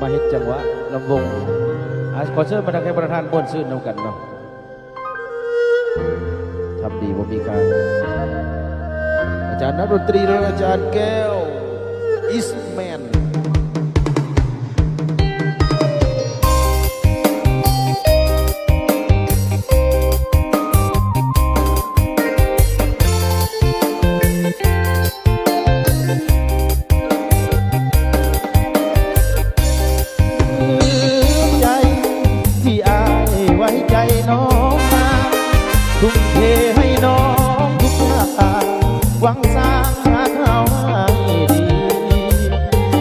มาเฮ็ดจังหวะลำวงอาขอเชิญประธางให้ประธานบนซื่นนำกันเนาะทำดีบ่มีการอาจารย์นักดนตรีและอาจารย์แก้ว อิสเม หวังสร้างหาเขาให้ดี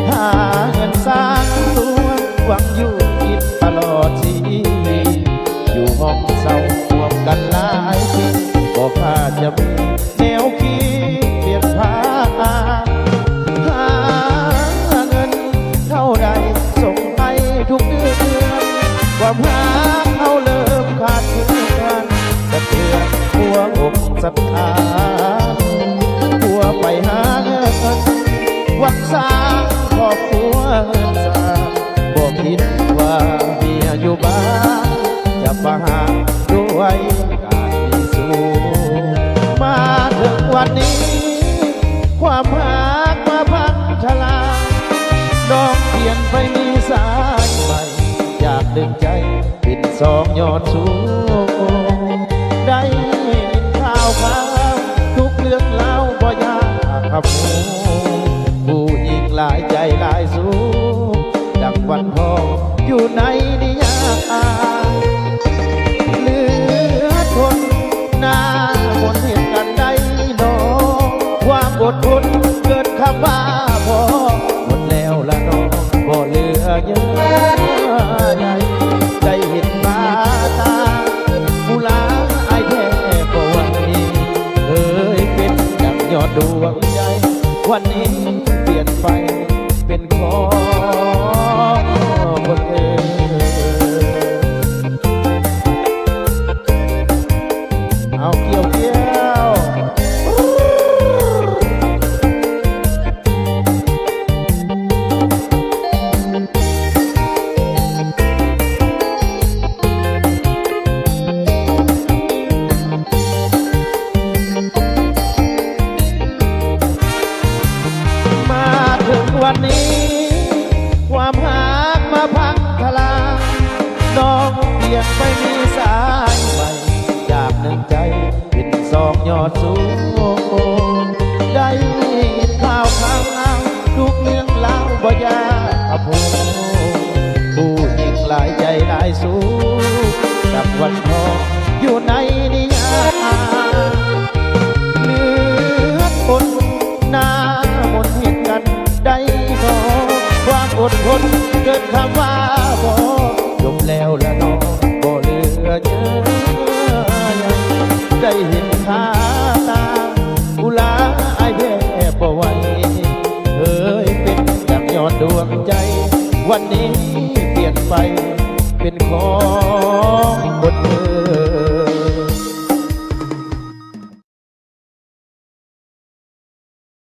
หาเงินสร้างตัวหวังอยู่กินตลอดชีวิตอยู่ห้องเศร้าห่วมกันหลายปีบอกว่าจะมีแนวคิดเปลี่ยนผ่านหาเงินเท่าใดส่งไปทุกเดือนความหา วันนี้ ความหักมาพังทลายน้องเปลี่ยนไปมีสายใหม่อยากดึงใจปิดสองยอดสูงได้ยินข่าวข่าว ทุกเรื่องเล่าบ่อยากขับหูผู้หญิงหลายใจหลายสูงดังวันทองอยู่ในนิ คำว่าพอหมดแล้วละน้องบ่เหลือเยอะใจใจเห็นมาตามูลาไอแท้ปวันนี้เอ้ยเป็นดังยอดดวงใจ วันนี้เปลี่ยนไปเป็นของคนอื่ วันนี้ ความหักมาพังทลายน้องเปลี่ยนไปมีสายใหม่จากหนึ่งใจเป็นสองยอดสูงได้ยินข่าวข่าวข่าทุกเรื่องเล่าบ่ยา อดทนเกินคำว่าบ่จบแล้วละน้องบ่เหลือเยอะได้เห็นค่าตาอุลาไอายแพ้บ่ไหวเฮ้ยเป็นดังยอดดวงใจ วันนี้เปลี่ยนไปเป็นของคอ